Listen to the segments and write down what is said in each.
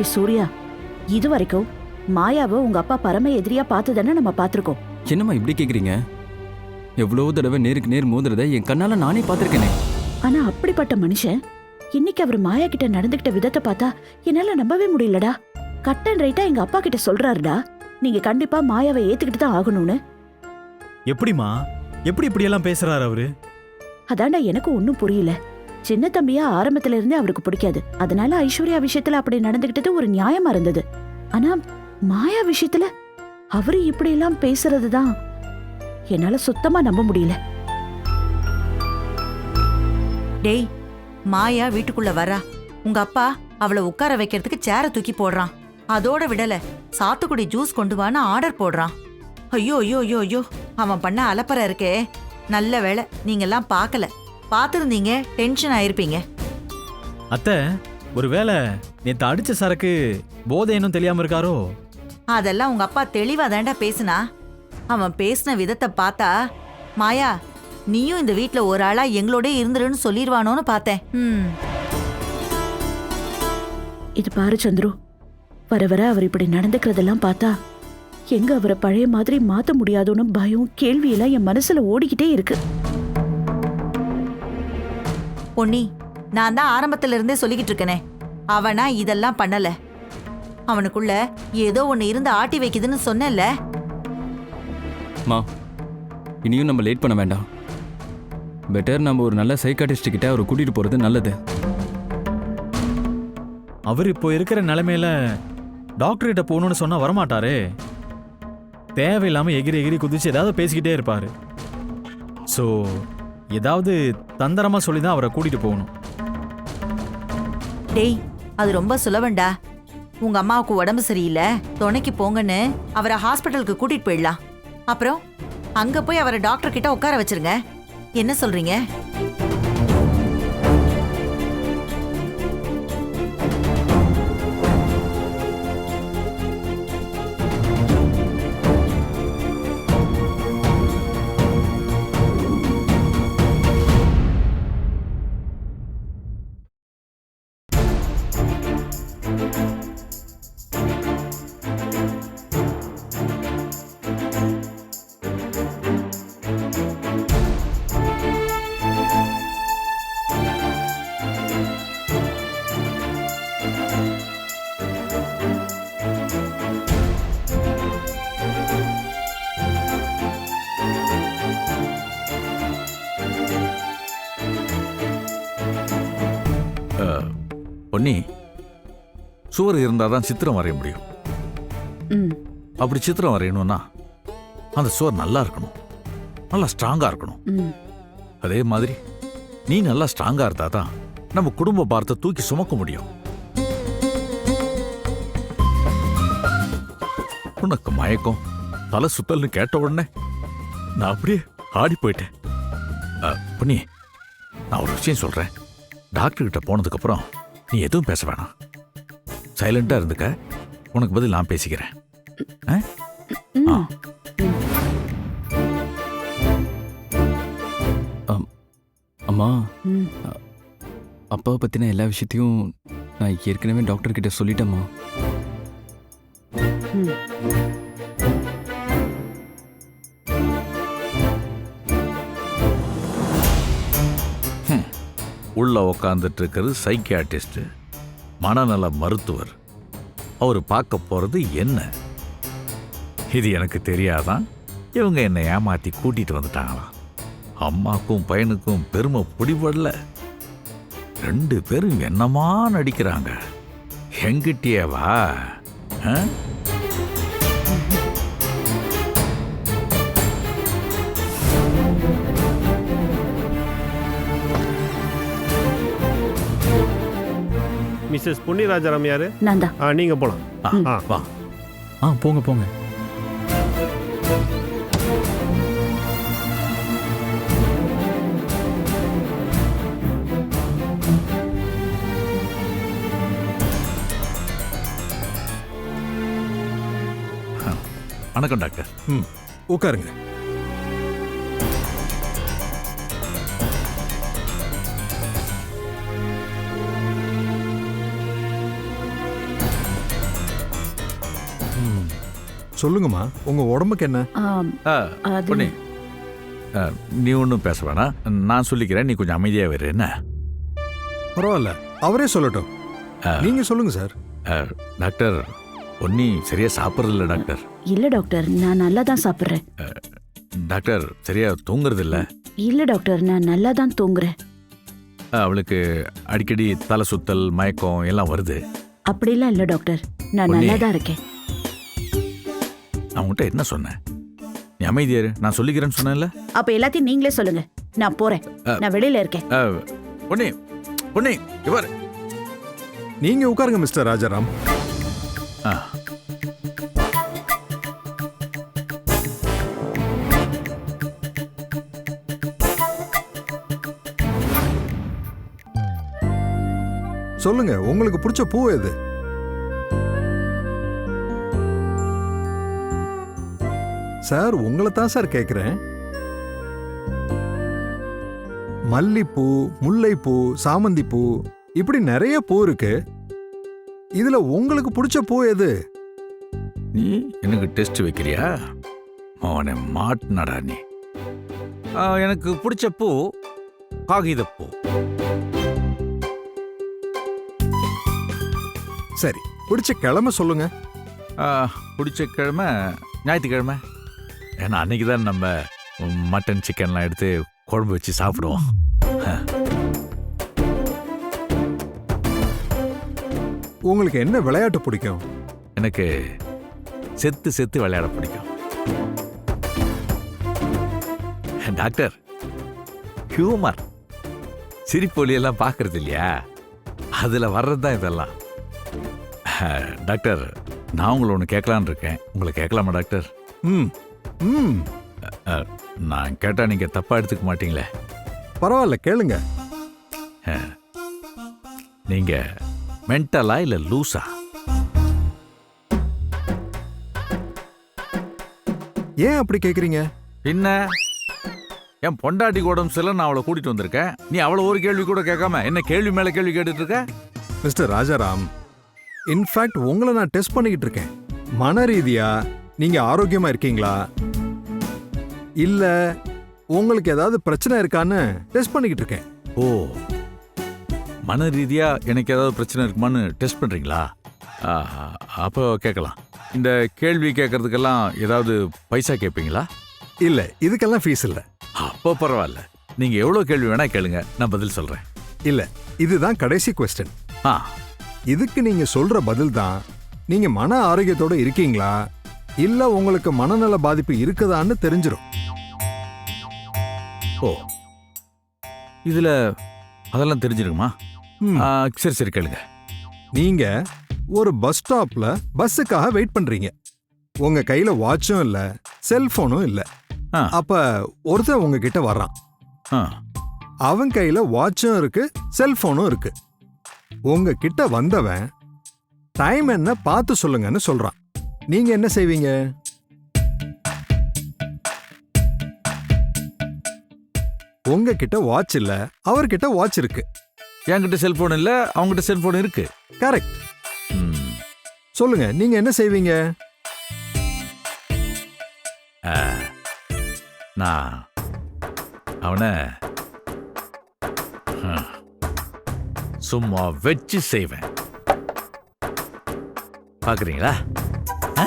டே சூர்யா இது வரைக்கும் மாயாவை உங்க அப்பா பரம எதிரியா பார்த்து நம்ம பார்த்திருக்கோம். என்னம்மா இப்படி கேக்குறீங்க? எவ்வளோ தடவை நேருக்கு நேர் மோதுறத என் கண்ணால நானே பார்த்துருக்கேனே. ஆனா அப்படிப்பட்ட மனுஷன் இன்னைக்கு அவர் மாயா கிட்ட நடந்துகிட்ட விதத்தை பார்த்தா என்னால நம்பவே முடியலடா. கட் அண்ட் ரைட்டா எங்க அப்பா கிட்ட சொல்றாருடா. நீங்க கண்டிப்பா மாயாவை ஏத்துக்கிட்டு தான் ஆகணும்னு. எப்படிமா எப்படி இப்படியெல்லாம் பேசுறாரு அவரு? அதான்டா எனக்கு ஒன்னும் புரியல. சின்ன தம்பியா ஆரம்பத்துல இருந்தே அவருக்கு பிடிக்காது. அதனால ஐஸ்வர்யா விஷயத்துல அப்படி நடந்துகிட்டது ஒரு நியாயமா இருந்தது. ஆனா மாயா விஷயத்துல அவரு இப்படி எல்லாம் பேசுறதுதான் என்னால சுத்தமா நம்ப முடியல. டேய் மாயா வீட்டுக்குள்ள வரா. உங்க அப்பா அவளை உட்கார வைக்கிறதுக்கு சேர தூக்கி போடுறான். அதோட விடல சாத்துக்குடி ஜூஸ் கொண்டு வான்னு ஆர்டர் போடுறான். ஐயோ ஐயோ ஐயோ ஐயோ அவன் பண்ண அலப்பற இருக்கே. நல்ல வேளை நீங்கெல்லாம் பார்க்கல. பார்த்துருந்தீங்க டென்ஷன் ஆயிருப்பீங்க. அத்தை ஒருவேளை நேத்து அடிச்ச சரக்கு போதை இன்னும் தெரியாம இருக்காரோ? அதெல்லாம் உங்க அப்பா தெளிவா தாண்டா பேசுனா. அவன் பேசின விதத்தை பார்த்தா மாயா நீயும் இந்த வீட்ல ஒரு ஆளா எங்களோட இருந்துருன்னு சொல்லிடுவானோன்னு பார்த்தேன். ம். இது பாரு சந்துரு. வர வர அவர் இப்படி நடந்துக்கிறதெல்லாம் பார்த்தா எங்க அவரை பழைய மாதிரி மாத்த முடியாதோன்னு பயம் கேள்வி எல்லாம் என் மனசுல ஓடிக்கிட்டே இருக்கு. பொன்னி நான் தான் ஆரம்பத்துல இருந்தே சொல்லிக்கிட்டு இருக்கனே. அவனா இதெல்லாம் பண்ணல. அவனுக்குள்ள ஏதோ ஒண்ணு இருந்து ஆட்டி வைக்குதுன்னு சொன்னேன்ல. மா இனியும் நம்ம லேட் பண்ண வேண்டாம். பெட்டர் நம்ம ஒரு நல்ல சைக்காட்டிஸ்ட் கிட்ட அவரை கூட்டிட்டு போறது நல்லது. அவர் இப்போ இருக்கிற நிலைமையில டாக்டர் கிட்ட போகணும்னு சொன்னா வரமாட்டாரே. தேவையில்லாம எகிரி எகிரி குதிச்சு ஏதாவது பேசிக்கிட்டே இருப்பாரு. ஸோ ஏதாவது தந்திரமா சொல்லி தான் அவரை கூட்டிட்டு போகணும். டேய் அது ரொம்ப சுலபண்டா உங்க அம்மாவுக்கு உடம்பு சரியில்லை துணைக்கு போங்கன்னு அவரை ஹாஸ்பிட்டலுக்கு கூட்டிட்டு போயிடலாம். அப்புறம் அங்க போய் அவரை டாக்டர் கிட்ட உட்கார வச்சிருங்க. என்ன சொல்றீங்க? பொன்னி சுவர் இருந்தால் தான் சித்திரம் வரைய முடியும். அப்படி சித்திரம் வரையணும்னா அந்த சுவர் நல்லா இருக்கணும். நல்லா ஸ்ட்ராங்காக இருக்கணும். அதே மாதிரி நீ நல்லா ஸ்ட்ராங்காக இருந்தா தான் நம்ம குடும்ப பாரத்தை தூக்கி சுமக்க முடியும். உனக்கு மயக்கம் தலை சுத்தல்னு கேட்ட உடனே நான் அப்படியே ஆடி போயிட்டேன். அ, பொன்னி நான் ஒரு விஷயம் சொல்றேன். டாக்டர் கிட்ட போனதுக்கு அப்புறம் நீ எதுவும் பேச வேணாம். சைலண்டா இருந்துக்க. உனக்கு பதில் நான் பேசிக்கிறேன். ஆ? அம்மா. அப்பாவை பத்தின எல்லா விஷயத்தையும் நான் ஏற்கனவே டாக்டர் கிட்ட சொல்லிட்டேம்மா உள்ளே உக்காந்துட்டு இருக்கிறது சைக்கியாட்டிஸ்ட்டு மனநல மருத்துவர். அவர் பார்க்க போகிறது என்ன? இது எனக்கு தெரியாதான் இவங்க என்னை ஏமாற்றி கூட்டிகிட்டு வந்துட்டாங்களாம் அம்மாக்கும் பையனுக்கும் பெருமை பிடிபடல. ரெண்டு பேரும் என்னமா நடிக்கிறாங்க? எங்கிட்டயே வா ஆ? மிஸ்ஸஸ் புண்ணியராஜாராம் யாரு? நான் தான் ஆ நீங்க போலாம். ஆ, ஆ. வா. ஆ போங்க போங்க. வணக்கம் டாக்டர். ம். உட்காருங்க. சொல்லுங்கம்மா. உங்க உடம்புக்கு என்ன? பொன்னி. ஆ, நீ ஒன்றும் பேச வேணாம். நான் சொல்லிக்கிறேன் நீ கொஞ்சம் அமைதியாக இரு என்ன? பரவாயில்ல. அவரே சொல்லட்டும். ஆ. நீங்க சொல்லுங்க சார். ஆ, டாக்டர் பொன்னி சரியா சாப்பிட்றதில்ல டாக்டர். இல்ல டாக்டர். நான் நல்லா தான் சாப்பிடுறேன். டாக்டர் சரியா தூங்குறது இல்ல இல்ல டாக்டர். நான் நல்லா தான் தூங்குறேன். அவளுக்கு அடிக்கடி தலை சுத்தல் மயக்கம் எல்லாம் வருது. அப்படிலாம் இல்ல டாக்டர். நான். நல்லா தான் இருக்கேன். உன்கிட்ட என்ன சொன்னேன்? நீ அமைதியா இரு. நான் சொல்லிக்கிறேன்னு சொன்னேன்ல? அப்ப எல்லாத்தையும் நீங்களே சொல்லுங்க. நான் போறேன். நான் வெளியில இருக்கேன். ஆ, பொன்னி பொன்னி இவர் நீங்க உட்காருங்க மிஸ்டர் ராஜாராம். ஆ. சொல்லுங்க உங்களுக்கு பிடிச்ச பூ எது? சார் உங்களை தான் சார் கேட்குறேன். மல்லிப்பூ முல்லைப்பூ சாமந்திப்பூ இப்படி நிறைய பூ இருக்கு. இதுல உங்களுக்கு பிடிச்ச பூ எது? நீ எனக்கு டெஸ்ட் வைக்கிறியா? அவனை மாட்டினடா நீ. ஆ, எனக்கு பிடிச்ச பூ காகிதப்பூ. சரி பிடிச்ச கிழமை சொல்லுங்க. ஆ, பிடிச்ச கிழமை ஞாயிற்றுக்கிழமை. ஏன்னா அன்னைக்கு தான் நம்ம மட்டன் சிக்கன்லாம் எடுத்து குழம்பு வச்சு சாப்பிடுவோம். உங்களுக்கு என்ன விளையாட்டு பிடிக்கும்? எனக்கு செத்து செத்து விளையாட பிடிக்கும். டாக்டர் ஹியூமர் சிரிப்பொலி எல்லாம் பார்க்கறது இல்லையா? அதில் வர்றது தான் இதெல்லாம். டாக்டர் நான் உங்களை ஒன்று கேட்கலான்னு இருக்கேன். உங்களை கேட்கலாமா டாக்டர்? ம். ம். நான் கேட்டால் நீங்கள் தப்பாக எடுத்துக்க மாட்டீங்களே. பரவாயில்ல கேளுங்க. நீங்கள் மென்டலா இல்லை லூஸா ஏன் அப்படி கேக்குறீங்க? பின்ன என் பொண்டாட்டி உடம்பு சரியில்லை நான் அவளை கூட்டிட்டு வந்திருக்கேன். நீ அவளை ஒரு கேள்வி கூட கேட்காம என்ன கேள்வி மேல கேள்வி கேட்டுட்டு இருக்க? மிஸ்டர் ராஜாராம் இன்ஃபேக்ட் உங்களை நான் டெஸ்ட் பண்ணிக்கிட்டு இருக்கேன். மன ரீதியா நீங்க ஆரோக்கியமா இருக்கீங்களா? இல்ல உங்களுக்கு ஏதாவது பிரச்சனை இருக்கான்னு டெஸ்ட் பண்ணிக்கிட்டு இருக்கேன். ஓ மன ரீதியா எனக்கு ஏதாவது பிரச்சனை இருக்குமான்னு டெஸ்ட் பண்றீங்களா? அப்போ கேட்கலாம். இந்த கேள்வி கேட்கறதுக்கெல்லாம் ஏதாவது பைசா கேட்பீங்களா? இல்ல இதுக்கெல்லாம் ஃபீஸ் இல்ல. அப்போ பரவாயில்ல. நீங்க எவ்வளவு கேள்வி வேணா கேளுங்க நான் பதில் சொல்றேன். இல்ல இதுதான் கடைசி கொஸ்டின் ஆ. இதுக்கு நீங்க சொல்ற பதில் தான் நீங்க மன ஆரோக்கியத்தோட இருக்கீங்களா? இல்ல உங்களுக்கு மனநல பாதிப்பு இருக்குதான்னு தெரிஞ்சிடும் ஓ. இதுல அதெல்லாம் தெரிஞ்சிருக்குமா. ஆ, சரி சரி கேளுங்க. நீங்க ஒரு பஸ் ஸ்டாப்ல பஸ்ஸுக்காக வெயிட் பண்றீங்க. உங்க கையில வாட்சும் இல்ல செல்போனும் இல்ல. ஆ. அப்ப ஒருத்தன் உங்ககிட்ட வர்றான். ஆ. அவன் கையில வாட்சும் இருக்கு செல்போனும் இருக்கு. உங்க கிட்ட வந்தவன் டைம் என்ன பார்த்து சொல்லுங்கன்னு சொல்றான். நீங்க என்ன செய்வீங்க? உங்ககிட்ட வாட்ச் இல்ல அவர்கிட்ட வாட்ச் இருக்கு என்கிட்ட செல்போன் இல்ல அவங்ககிட்ட செல்போன் இருக்கு கரெக்ட். சொல்லுங்க நீங்க என்ன செய்வீங்க ஆ, நான் அவனை சும்மா வச்சு செய்வேன்? ஆ?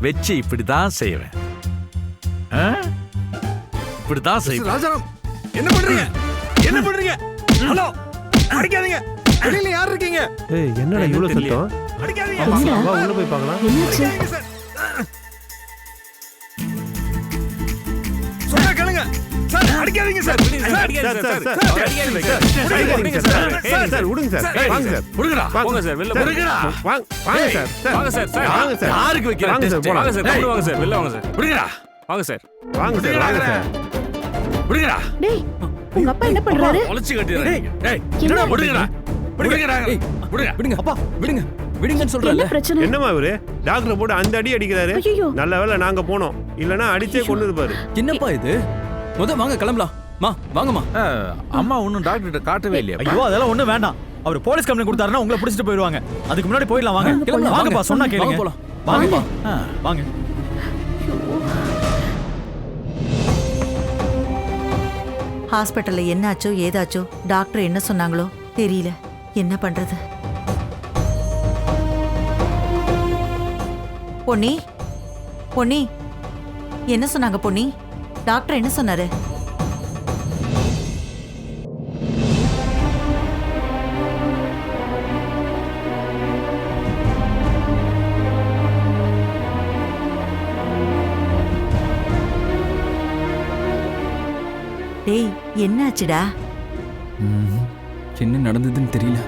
வச்சு இப்படிதான் செய்வேன் ஆ? இப்படிதான் செய்வேன். ராஜாராம் என்ன பண்றீங்க? என்ன பண்றீங்க? ஹலோ அடிக்காதீங்க. வெளியில யார் இருக்கீங்க? ஏய் என்னடா இவ்வளவு சத்தம்? அடிக்காதீங்க? வா உள்ள போய் பார்க்கலாம். என்னாச்சு? அடிக்காதீங்க சார். சொன்னா கேளுங்க. சார் அடிக்காதீங்க sir. Sir sir sir sir. Sir விடுங்க சார் வாங்க சார் புடுங்கடா போங்க சார் வெளில போங்க புடுங்கடா வாங்க வாங்க சார். சார் வாங்க சார் சார். வாங்க சார். யாருக்கு வைக்கிற வாங்க சார். வாங்க சார். வாங்க சார். வெளில வாங்க சார். புடுங்கடா வாங்க சார். வாங்க சார் வாங்க சார். புடுங்கடா டேய் உங்க அப்பா என்ன பண்றாரு? உழைச்சு கட்டிடுறேன் டேய் என்ன? புடுங்கடா புடுங்கடா ஏய், புடுங்க விடுங்க. அப்பா விடுங்க. விடுங்கன்னு சொல்றல என்னம்மா இவரு? டாக்டர் போட்டு அந்த அடி அடிக்கிறாரு. நல்ல வேளை நாங்க போனோம். இல்லனா அடிச்சே கொண்டு இருப்பாரு என்னப்பா இது? முத வாங்க கிளம்பலாம். மா வாங்கம்மா. அம்மா ஒன்னும் டாக்டர்கிட்ட காட்டவே இல்லையா. ஐயோ அதெல்லாம் ஒண்ணும் வேண்டாம். அவர் போலீஸ் கம்ப்ளைண்ட் கொடுத்தாருன்னா உங்களை பிடிச்சிட்டு போயிடுவாங்க அதுக்கு முன்னாடி போயிடலாம் வாங்க. வாங்கப்பா வாங்க. சொன்னா வாங்க கேளுங்க. போலாம். வாங்கப்பா. வாங்க. ஹாஸ்பிட்டல்ல என்னாச்சோ ஏதாச்சோ டாக்டர் என்ன சொன்னாங்களோ தெரியல. என்ன பண்றது? பொன்னி? பொன்னி? என்ன சொன்னாங்க பொன்னி? டாக்டர் என்ன சொன்னாரு? டேய் என்னாச்சுடா? என்ன நடந்ததுன்னு தெரியல.